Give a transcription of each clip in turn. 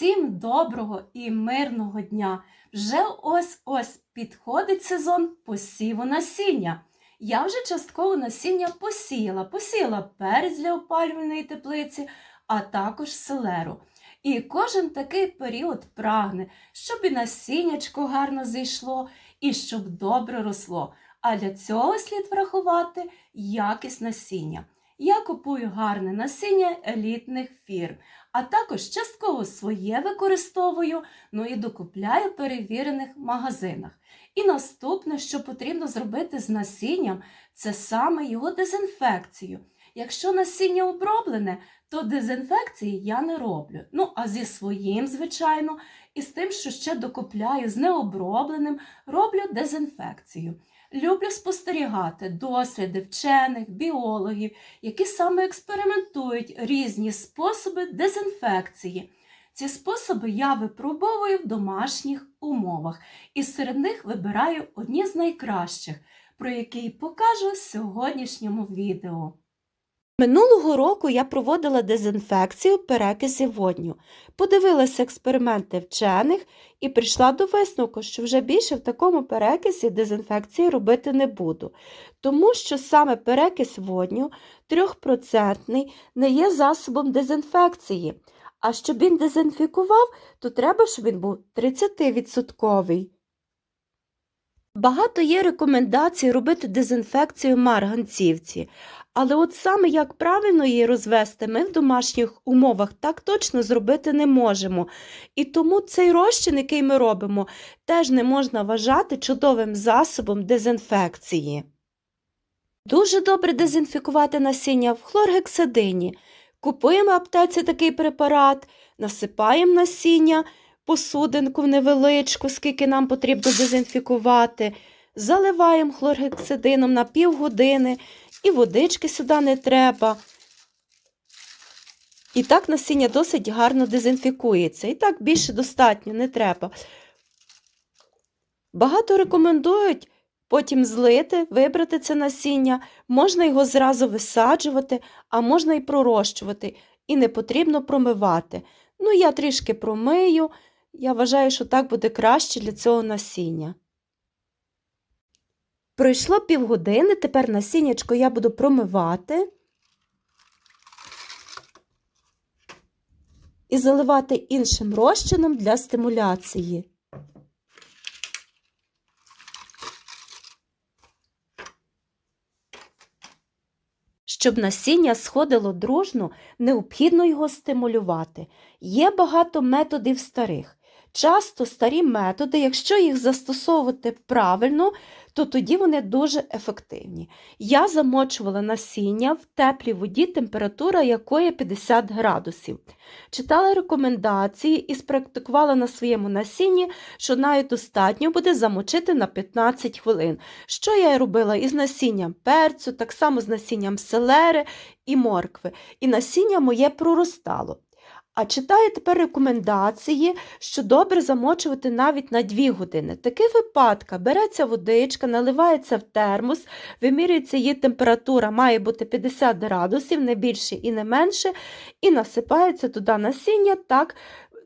Всім доброго і мирного дня! Вже ось-ось підходить сезон посіву насіння. Я вже частково насіння посіяла. Посіяла перець для опалювальної теплиці, а також селеру. І кожен такий період прагне, щоб і насіннячко гарно зійшло, і щоб добре росло. А для цього слід врахувати якість насіння. Я купую гарне насіння елітних фірм, а також частково своє використовую, ну і докупляю в перевірених магазинах. І наступне, що потрібно зробити з насінням, це саме його дезінфекцію. Якщо насіння оброблене, то дезінфекції я не роблю. Ну, а зі своїм, звичайно, і з тим, що ще докупляю з необробленим, роблю дезінфекцію. Люблю спостерігати досліди вчених, біологів, які саме експериментують різні способи дезінфекції. Ці способи я випробовую в домашніх умовах і серед них вибираю одні з найкращих, про які покажу в сьогоднішньому відео. Минулого року я проводила дезінфекцію перекисів водню, подивилася експерименти вчених і прийшла до висновку, що вже більше в такому перекисі дезінфекції робити не буду, тому що саме перекис водню 3% не є засобом дезінфекції. А щоб він дезінфікував, то треба, щоб він був 30%. Багато є рекомендацій робити дезінфекцію марганцівці, але от саме як правильно її розвести, ми в домашніх умовах так точно зробити не можемо. І тому цей розчин, який ми робимо, теж не можна вважати чудовим засобом дезінфекції. Дуже добре дезінфікувати насіння в хлоргексидині. Купуємо в аптеці такий препарат, насипаємо насіння, посудинку невеличку, скільки нам потрібно дезінфікувати, заливаємо хлоргексидином на півгодини, і водички сюди не треба. І так насіння досить гарно дезінфікується. І так більше достатньо не треба. Багато рекомендують потім злити, вибрати це насіння, можна його зразу висаджувати, а можна і пророщувати, і не потрібно промивати. Ну, я трішки промию, я вважаю, що так буде краще для цього насіння. Пройшло півгодини, тепер насіннячко я буду промивати і заливати іншим розчином для стимуляції. Щоб насіння сходило дружно, необхідно його стимулювати. Є багато методів старих. Часто старі методи, якщо їх застосовувати правильно, то тоді вони дуже ефективні. Я замочувала насіння в теплій воді, температура якої 50 градусів. Читала рекомендації і спрактикувала на своєму насінні, що навіть достатньо буде замочити на 15 хвилин. Що я робила із насінням перцю, так само з насінням селери і моркви. І насіння моє проростало. А читаю тепер рекомендації, що добре замочувати навіть на 2 години. В таких береться водичка, наливається в термос, вимірюється її температура, має бути 50 градусів, не більше і не менше, і насипається туди насіння так.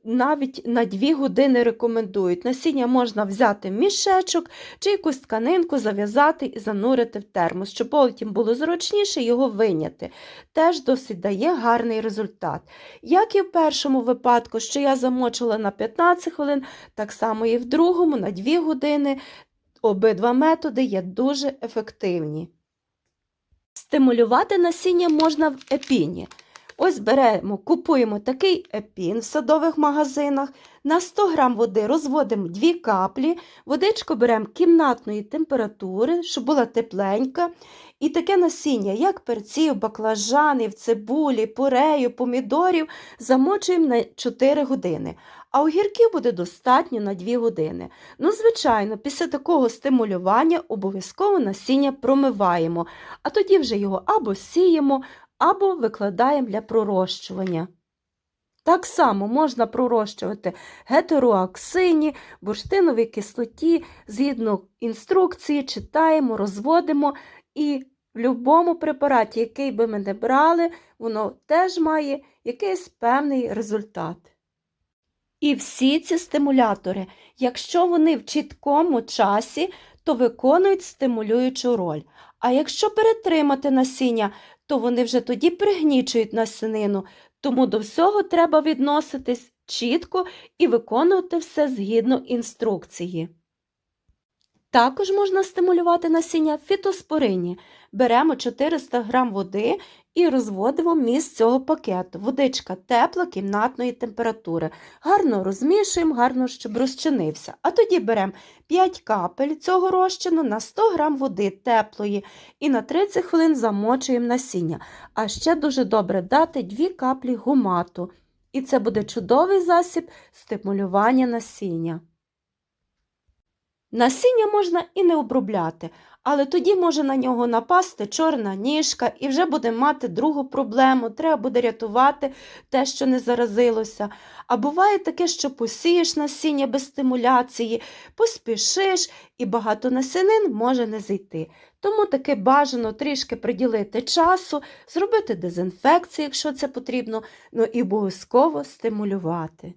Навіть на 2 години рекомендують. Насіння можна взяти в мішечок чи якусь тканинку, зав'язати і занурити в термос, щоб потім було зручніше його виняти. Теж досить дає гарний результат. Як і в першому випадку, що я замочила на 15 хвилин, так само і в другому на 2 години. Обидва методи є дуже ефективні. Стимулювати насіння можна в епіні. Ось беремо, купуємо такий епін в садових магазинах. На 100 г води розводимо 2 каплі, водичку беремо кімнатної температури, щоб була тепленька. І таке насіння, як перців, баклажанів, цибулі, пурею, помідорів, замочуємо на 4 години. А огірків буде достатньо на 2 години. Ну, звичайно, після такого стимулювання обов'язково насіння промиваємо, а тоді вже його або сіємо, або викладаємо для пророщування. Так само можна пророщувати гетероаксині, бурштиновій кислоті, згідно інструкції, читаємо, розводимо і в будь-якому препараті, який би ми не брали, воно теж має якийсь певний результат. І всі ці стимулятори, якщо вони в чіткому часі, то виконують стимулюючу роль. А якщо перетримати насіння, то вони вже тоді пригнічують насінину, тому до всього треба відноситись чітко і виконувати все згідно інструкції. Також можна стимулювати насіння фітоспорині. Беремо 400 г води і розводимо міст цього пакету. Водичка тепла кімнатної температури. Гарно розмішуємо, гарно, щоб розчинився. А тоді беремо 5 капель цього розчину на 100 г води теплої і на 30 хвилин замочуємо насіння. А ще дуже добре дати 2 каплі гумату. І це буде чудовий засіб стимулювання насіння. Насіння можна і не обробляти, але тоді може на нього напасти чорна ніжка і вже буде мати другу проблему. Треба буде рятувати те, що не заразилося. А буває таке, що посієш насіння без стимуляції, поспішиш і багато насінин може не зійти. Тому таки бажано трішки приділити часу, зробити дезінфекцію, якщо це потрібно, ну і обов'язково стимулювати.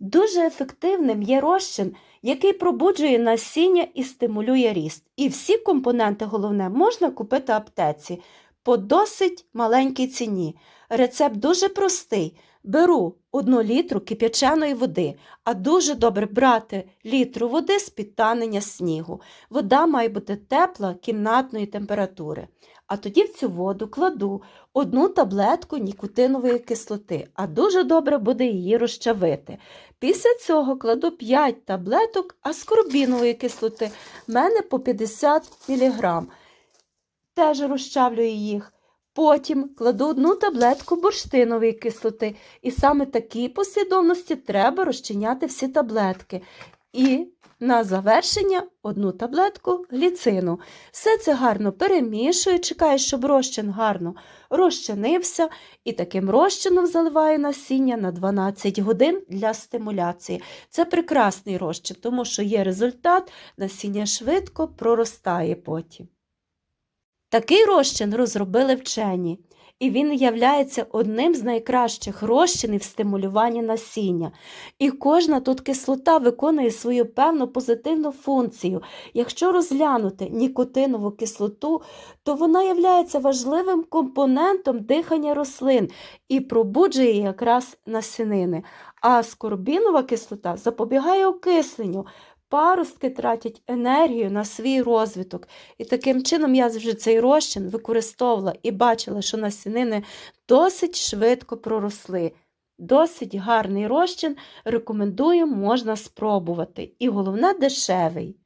Дуже ефективним є розчин, який пробуджує насіння і стимулює ріст. І всі компоненти, головне, можна купити в аптеці по досить маленькій ціні. Рецепт дуже простий. Беру 1 літру кип'яченої води, а дуже добре брати літру води з підтанення снігу. Вода має бути тепла кімнатної температури. А тоді в цю воду кладу одну таблетку нікотинової кислоти, а дуже добре буде її розчавити. Після цього кладу 5 таблеток аскорбінової кислоти, в мене по 50 мг. Теж розчавлюю їх. Потім кладу одну таблетку бурштинової кислоти. І саме такій послідовності треба розчиняти всі таблетки. І на завершення одну таблетку гліцину. Все це гарно перемішую, чекаю, щоб розчин гарно розчинився, і таким розчином заливаю насіння на 12 годин для стимуляції. Це прекрасний розчин, тому що є результат, насіння швидко проростає потім. Такий розчин розробили вчені, і він являється одним з найкращих розчинів стимулювання насіння. І кожна тут кислота виконує свою певну позитивну функцію. Якщо розглянути нікотинову кислоту, то вона являється важливим компонентом дихання рослин і пробуджує якраз насінини. А скорбінова кислота запобігає окисленню. Паростки тратять енергію на свій розвиток. І таким чином я вже цей розчин використовувала і бачила, що насінини досить швидко проросли. Досить гарний розчин, рекомендую, можна спробувати. І головне дешевий.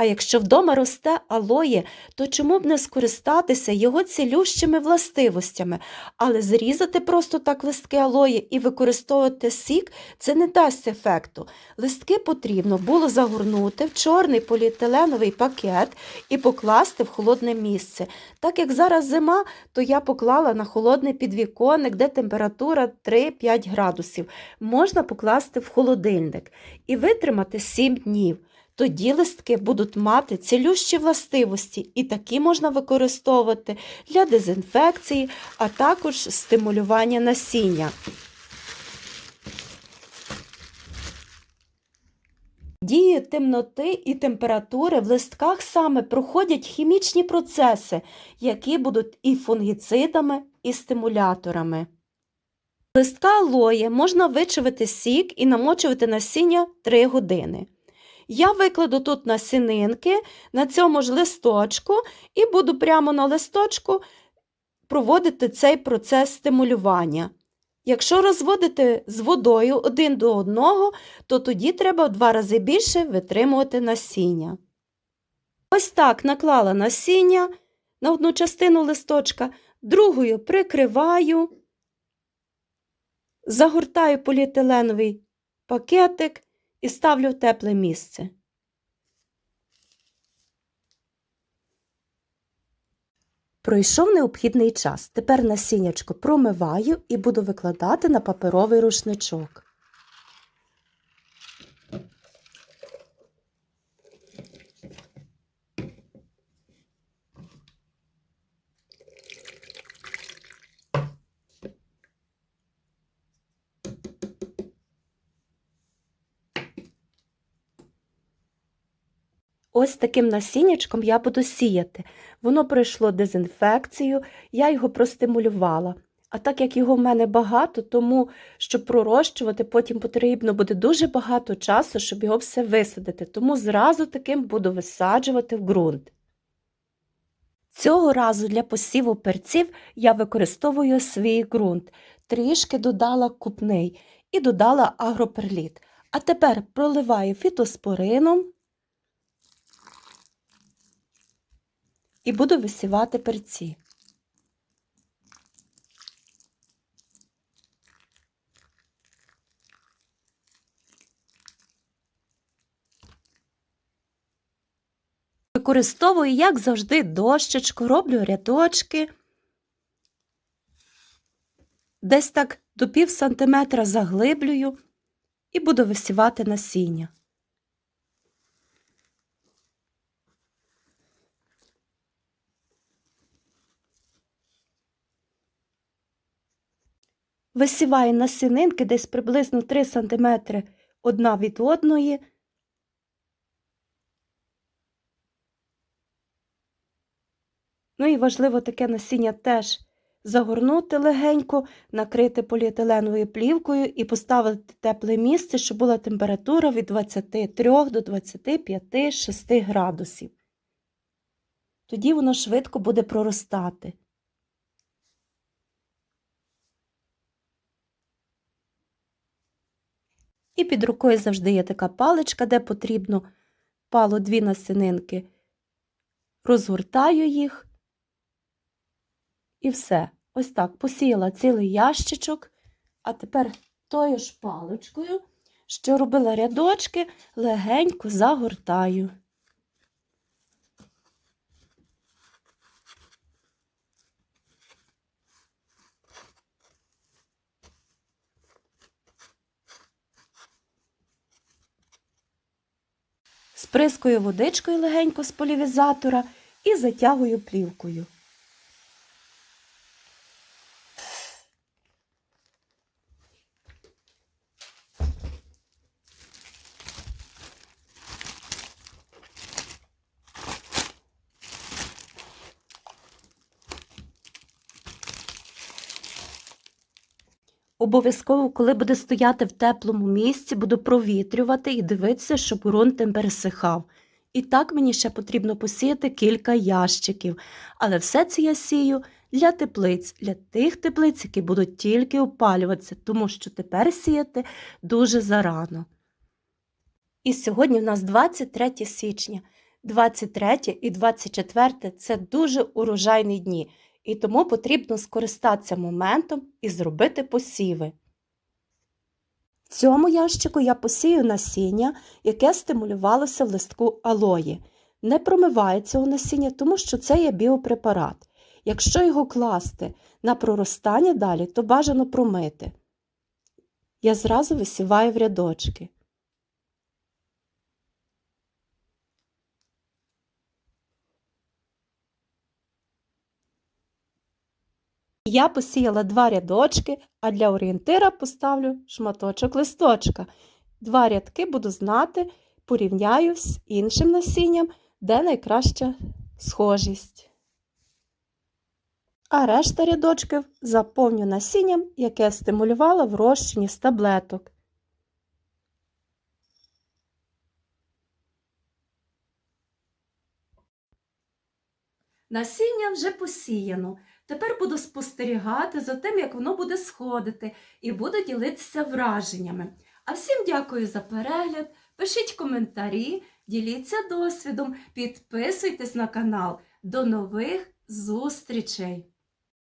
А якщо вдома росте алоє, то чому б не скористатися його цілющими властивостями, але зрізати просто так листки алої і використовувати сік це не дасть ефекту. Листки потрібно було загорнути в чорний поліетиленовий пакет і покласти в холодне місце. Так як зараз зима, то я поклала на холодний підвіконник, де температура 3-5 градусів. Можна покласти в холодильник і витримати 7 днів. Тоді листки будуть мати цілющі властивості, і такі можна використовувати для дезінфекції, а також стимулювання насіння. Дії темноти і температури в листках саме проходять хімічні процеси, які будуть і фунгіцидами, і стимуляторами. Листка алоє можна вичавити сік і намочувати насіння 3 години. Я викладу тут насінинки на цьому ж листочку і буду прямо на листочку проводити цей процес стимулювання. Якщо розводити з водою один до одного, то тоді треба в два рази більше витримувати насіння. Ось так наклала насіння на одну частину листочка, другою прикриваю, загортаю поліетиленовий пакетик і ставлю тепле місце. Пройшов необхідний час. Тепер насіннячко промиваю і буду викладати на паперовий рушничок. Ось таким насіннячком я буду сіяти. Воно пройшло дезінфекцію, я його простимулювала. А так як його в мене багато, тому щоб пророщувати, потім потрібно буде дуже багато часу, щоб його все висадити. Тому зразу таким буду висаджувати в ґрунт. Цього разу для посіву перців я використовую свій ґрунт. Трішки додала купний і додала агроперліт. А тепер проливаю фітоспорином і буду висівати перці. Використовую, як завжди, дощечку, роблю рядочки. Десь так до пів сантиметра заглиблюю і буду висівати насіння. Висіваю насінинки десь приблизно 3 см одна від одної. Ну і важливо таке насіння теж загорнути легенько, накрити поліетиленовою плівкою і поставити тепле місце, щоб була температура від 23 до 25 6 градусів. Тоді воно швидко буде проростати. І під рукою завжди є така паличка, де потрібно пало дві насининки. Розгортаю їх. І все. Ось так посіяла цілий ящичок, а тепер тою ж паличкою, що робила рядочки, легенько загортаю. Сприскую водичкою легенько з полівізатора і затягую плівкою. Обов'язково, коли буде стояти в теплому місці, буду провітрювати і дивитися, щоб ґрунт не пересихав. І так мені ще потрібно посіяти кілька ящиків. Але все це я сію для теплиць, для тих теплиць, які будуть тільки опалюватися, тому що тепер сіяти дуже зарано. І сьогодні в нас 23 січня. 23 і 24 це дуже урожайні дні і тому потрібно скористатися моментом і зробити посіви. В цьому ящику я посію насіння, яке стимулювалося в листку алої. Не промиваю цього насіння, тому що це є біопрепарат. Якщо його класти на проростання далі, то бажано промити. Я зразу висіваю в рядочки. Я посіяла два рядочки, а для орієнтира поставлю шматочок листочка. Два рядки буду знати, порівняю з іншим насінням, де найкраща схожість. А решта рядочків заповню насінням, яке стимулювала в розчині з таблеток. Насіння вже посіяно. Тепер буду спостерігати за тим, як воно буде сходити, і буду ділитися враженнями. А всім дякую за перегляд. Пишіть коментарі, діліться досвідом, підписуйтесь на канал. До нових зустрічей!